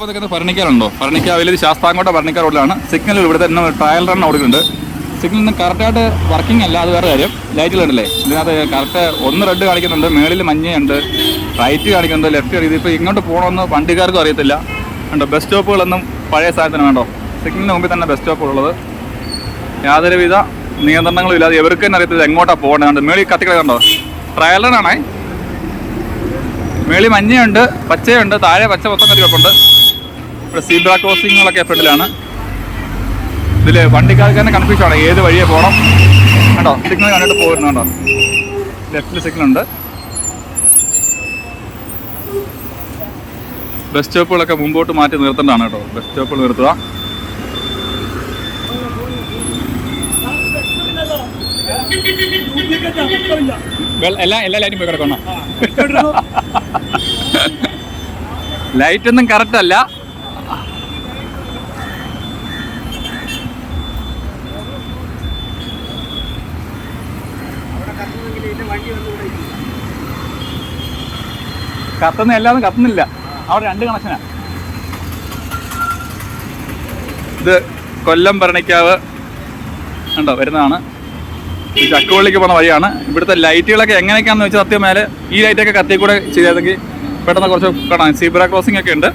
Stop നിൽക്കുന്നത് ഭരണിക്കാറുണ്ടോ ഭരണിക്കാവിൽ ശാസ്താങ്കോട്ട ഭരണിക്കാർ റോഡിലാണ്. Signal ഇവിടുത്തെ ട്രയൽ റൺ ഓടിക്കുന്നുണ്ട്. സിഗ്നൽ ഒന്നും കറക്റ്റായിട്ട് വർക്കിംഗ് അല്ല അത് വേറെ കാര്യം. ലൈറ്റുകളുണ്ടല്ലേ ഇതിനകത്ത് കറക്റ്റ് ഒന്ന് റെഡ് കാണിക്കുന്നുണ്ട് മേളിൽ മഞ്ഞയുണ്ട് റൈറ്റ് കാണിക്കുന്നുണ്ട് ലെഫ്റ്റ് ഇതിപ്പോൾ ഇങ്ങോട്ട് പോകണമെന്ന് വണ്ടിക്കാർക്കും അറിയത്തില്ല. ഉണ്ടോ ബസ് സ്റ്റോപ്പുകളൊന്നും പഴയ സാധനത്തിന് വേണ്ടോ സിഗ്നലിന് മുമ്പിൽ തന്നെ ബസ് സ്റ്റോപ്പുള്ളത് യാതൊരുവിധ നിയന്ത്രണങ്ങളും ഇല്ലാതെ ഇവർക്ക് തന്നെ അറിയത്തില്ല എങ്ങോട്ടാണ് പോകേണ്ടത് മേളിൽ കത്തിക്കിടക്കണ്ടോ ട്രയൽ റൺ ആണേ. മേളി മഞ്ഞയുണ്ട് പച്ചയുണ്ട് താഴെ പച്ച മൊത്തം കത്തിക്കൊക്കെ ഉണ്ട് സീബ്ര ക്രോസിങ്ങുകളൊക്കെ ഫ്രണ്ടിലാണ്. ഇതിൽ വണ്ടിക്കാർക്ക് തന്നെ കൺഫ്യൂഷൻ ആണ്. ഏത് വഴിയെ പോകണം കണ്ടോ? സിഗ്നൽ കണ്ടിട്ട് പോകുന്നുണ്ടോ ലെഫ്റ്റിൽ സിഗ്നൽ ഉണ്ട്. ബസ് സ്റ്റോപ്പുകളൊക്കെ മുമ്പോട്ട് മാറ്റി നിർത്തേണ്ടതാണ് കേട്ടോ. ബസ് സ്റ്റോപ്പുകൾ നിർത്തുക. എല്ലാ എല്ലാ ലൈറ്റും പോയി കിടക്കണം ലൈറ്റൊന്നും കറക്റ്റ് അല്ല. കത്തുന്ന എല്ലാതും കത്തുന്നില്ല. അവിടെ രണ്ട് കണക്ഷനാ ഇത് കൊല്ലം ഭരണിക്കാവ് ഉണ്ടോ വരുന്നതാണ്. ഈ ചക്കുവള്ളിക്ക് പോണ വഴിയാണ്. ഇവിടുത്തെ ലൈറ്റുകളൊക്കെ എങ്ങനെയൊക്കെയാണെന്ന് വെച്ചാൽ സത്യം മേലെ ഈ ലൈറ്റൊക്കെ കത്തി കൂടെ ചെയ്തെങ്കിൽ പെട്ടെന്ന് കുറച്ച് കാണാം. സീബ്ര ക്രോസിംഗ് ഒക്കെ ഉണ്ട്.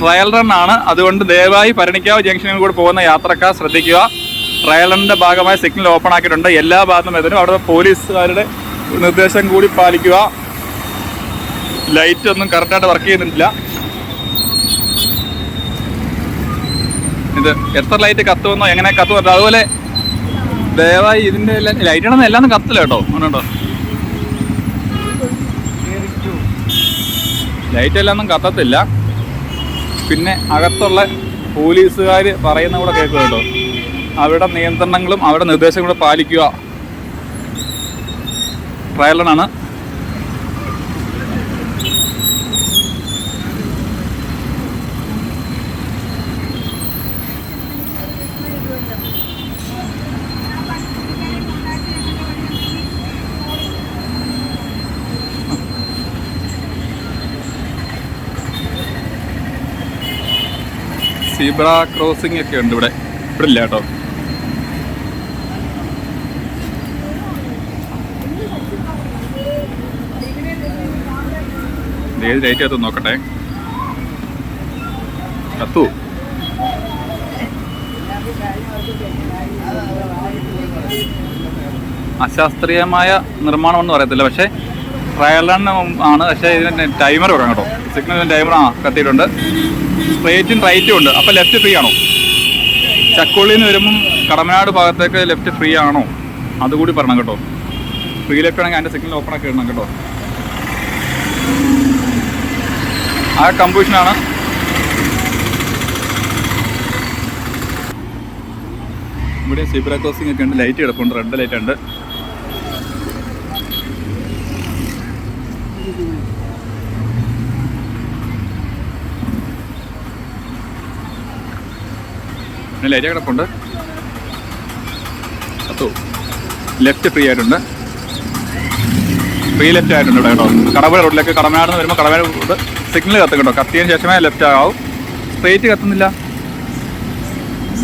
ട്രയൽ റൺ ആണ്. അതുകൊണ്ട് ദയവായി പരണിക്കാവ് ജംഗ്ഷനിൽ കൂടെ പോകുന്ന യാത്രക്കാർ ശ്രദ്ധിക്കുക. ട്രയൽ റണ്ണിന്റെ ഭാഗമായി സിഗ്നൽ ഓപ്പൺ ആക്കിയിട്ടുണ്ട്. എല്ലാ ഭാഗത്തും എതിരും. അവിടെ പോലീസുകാരുടെ നിർദ്ദേശം കൂടി പാലിക്കുക. ലൈറ്റ് ഒന്നും കറക്റ്റായിട്ട് വർക്ക് ചെയ്യുന്നില്ല. ഇത് എത്ര ലൈറ്റ് കത്തുമെന്നോ എങ്ങനെ കത്തുവോ അതുപോലെ ദയവായി ഇതിന്റെ ലൈറ്റുകളൊന്നും എല്ലാം കത്തില്ല കേട്ടോ. അങ്ങനെ ലൈറ്റ് എല്ലാം ഒന്നും കത്തത്തില്ല. പിന്നെ അകത്തുള്ള പോലീസുകാർ പറയുന്ന കൂടെ കേൾക്കുന്നുണ്ടോ? അവരുടെ നിയന്ത്രണങ്ങളും അവരുടെ നിർദ്ദേശങ്ങളും പാലിക്കുക. ട്രയലണാണ് സീബ്ര ക്രോസിംഗ് ഒക്കെ ഉണ്ട് ഇവിടെ. ഇവിടെ ഇല്ല കേട്ടോ ഏത് ലൈറ്റ് കത്തും നോക്കട്ടെ. കത്തു. അശാസ്ത്രീയമായ നിർമ്മാണം എന്ന് പറയത്തില്ല. പക്ഷേ ട്രയൽ റൺ ആണ്. പക്ഷേ ഇതിന് ടൈമർ പറയാം കേട്ടോ. സിഗ്നൽ ടൈമർ ആ കത്തിയിട്ടുണ്ട്. സ്ട്രേറ്റും റൈറ്റും ഉണ്ട്. അപ്പോൾ ലെഫ്റ്റ് ഫ്രീ ആണോ? ചക്കുള്ളിൽ നിന്ന് വരുമ്പം കടമനാട് ഭാഗത്തേക്ക് ലെഫ്റ്റ് ഫ്രീ ആണോ? അതുകൂടി പറയണം കേട്ടോ. ഫ്രീ ലെഫ്റ്റ് ആണെങ്കിൽ അതിന്റെ സിഗ്നൽ ഓപ്പൺ ഇടണം കേട്ടോ. ആ കമ്പൂഷനാണ് ഇവിടെ സീബ്ര ക്രോസിംഗ് ഒക്കെ ഉണ്ട്. ലൈറ്റ് കിടപ്പുണ്ട്. റെഡ് ലൈറ്റ് ഉണ്ട്. പിന്നെ ലൈറ്റ് കിടപ്പുണ്ട്. പത്തു ലെഫ്റ്റ് ഫ്രീ ആയിട്ടുണ്ട്. ഫ്രീ ലെഫ്റ്റ് ആയിട്ടുണ്ട് ഇവിടെ കേട്ടോ. കടവ റോഡിലേക്ക് കടമനാട് വരുമ്പോൾ കടവഴ റോഡ് സിഗ്നൽ കത്തും കേട്ടോ. കത്തിയതിന് ശേഷമേ ലെഫ്റ്റ് ആവും. സ്ട്രേറ്റ് കത്തുന്നില്ല.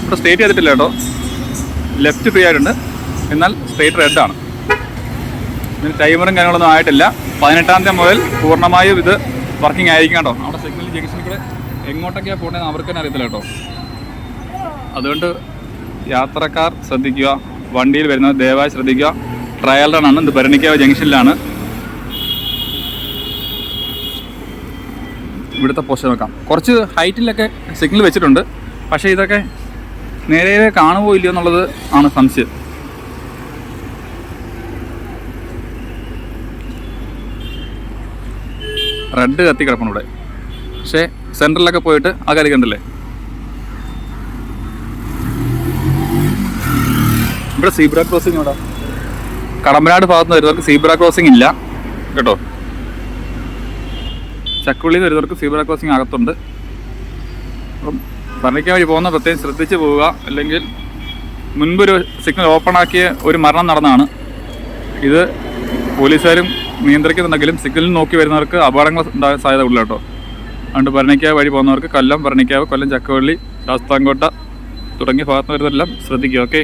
ഇവിടെ സ്ട്രേറ്റ് ചെയ്തിട്ടില്ല കേട്ടോ. ലെഫ്റ്റ് ഫ്രീ ആയിട്ടുണ്ട്. എന്നാൽ സ്ട്രേറ്റ് റെഡ് ആണ്. ഇതിന് ടൈമറും കാര്യങ്ങളൊന്നും ആയിട്ടില്ല. പതിനെട്ടാം തീയതി മുതൽ പൂർണമായും ഇത് വർക്കിംഗ് ആയിരിക്കും കേട്ടോ. അവിടെ സിഗ്നൽ ജംഗ്ഷനിൽ കൂടെ എങ്ങോട്ടൊക്കെയാണ് പോകേണ്ടത് അവർക്ക് തന്നെ അറിയത്തില്ല കേട്ടോ. അതുകൊണ്ട് യാത്രക്കാർ ശ്രദ്ധിക്കുക വണ്ടിയിൽ വരുന്നത് ദയവായി ശ്രദ്ധിക്കുക. ട്രയൽ റൺ ആണ്. ഇത് ഭരണിക്കാവ് ജംഗ്ഷനിലാണ്. ഇവിടുത്തെ പോസ്റ്റ് നോക്കാം. കുറച്ച് ഹൈറ്റിലൊക്കെ സിഗ്നൽ വെച്ചിട്ടുണ്ട്. പക്ഷേ ഇതൊക്കെ നേരെ കാണുമോ ഇല്ലയോ എന്നുള്ളത് ആണ് സംശയം. റെഡ് കത്തി കിടക്കണം ഇവിടെ. പക്ഷേ സെന്ററിലൊക്കെ പോയിട്ട് ആ കാര്യം കണ്ടില്ലേ? ഇവിടെ സീബ്ര ക്രോസിംഗ് ഇവിടെ കടമ്പനാട് ഭാഗത്ത് വരുന്നവർക്ക് സീബ്ര ക്രോസിംഗ് ഇല്ല. കേട്ടോ? ചക്കുള്ളിൽ നിന്ന് വരുന്നവർക്ക് സീബ്ര ക്രോസിംഗ് അകത്തുണ്ട്. അപ്പം ഭരണിക്കാൻ വഴി പോകുന്ന പ്രത്യേകം ശ്രദ്ധിച്ച് പോവുക. അല്ലെങ്കിൽ മുൻപൊരു സിഗ്നൽ ഓപ്പൺ ആക്കിയ ഒരു മരണം നടന്നാണ്. ഇത് പോലീസുകാരും നിയന്ത്രിക്കുന്നുണ്ടെങ്കിലും സിഗ്നൽ നോക്കി വരുന്നവർക്ക് അപകടങ്ങൾ ഉണ്ടാകാൻ സാധ്യത ഉള്ളു കേട്ടോ. അതുകൊണ്ട് ഭരണിക്കാവ് വഴി പോകുന്നവർക്ക് കൊല്ലം ഭരണിക്കാവ് കൊല്ലം ചക്കവള്ളി ശാസ്താംകോട്ട തുടങ്ങിയ ഭാഗത്ത് വരുന്നവരെല്ലാം ശ്രദ്ധിക്കുക. ഓക്കെ?